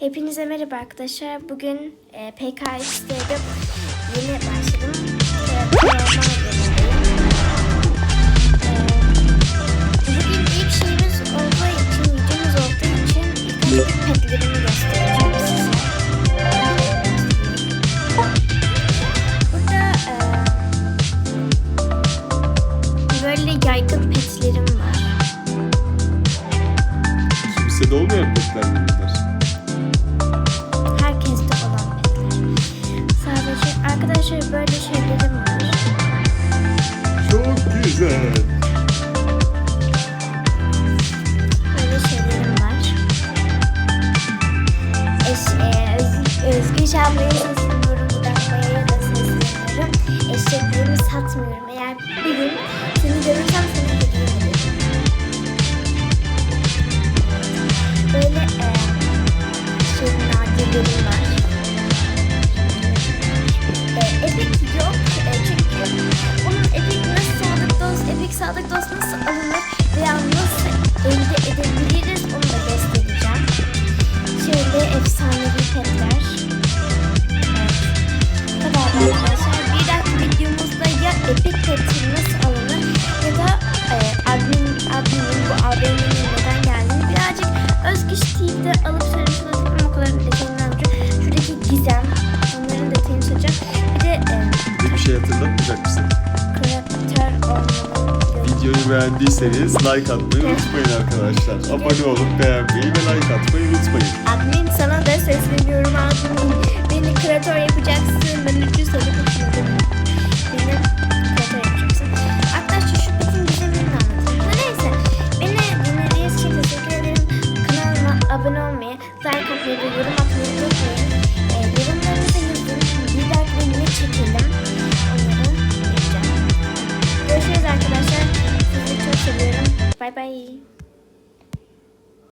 Hepinize merhaba arkadaşlar. Bugün e, PKX'de yeni başladım. E, bugün ilk şeyimiz olduğu için, videomuz olduğu için ilk petlerimi göstereceğim size. E, böyle yaygın petlerim var. Kimsede olmayan petler bunlar? Güzel. Böyle şeylerim var. Eş, e, Öz, Özgür Şabla'ya sesleniyorum. Buradan Maya'ya da sesleniyorum. Eşeklerimi satmıyorum. Eğer bir gün seni görürsem Hatırlatmayacak mısın? kreatör olmanın Videoyu beğendiyseniz like atmayı unutmayın arkadaşlar. Abone olup beğenmeyi ve like atmayı unutmayın. Admin sana da sesleniyorum admin. Beni kreatör yapacaksın. Ben 300 soru kaçırdım. Beni kreatör yapacaksın. Arkadaşlar şu bütün gizemini anlatayım. Neyse. Beni dinlediğiniz için teşekkür ederim. Kanalıma abone olmayı, like atmayı ve yorum atmayı unutmayın. 拜拜。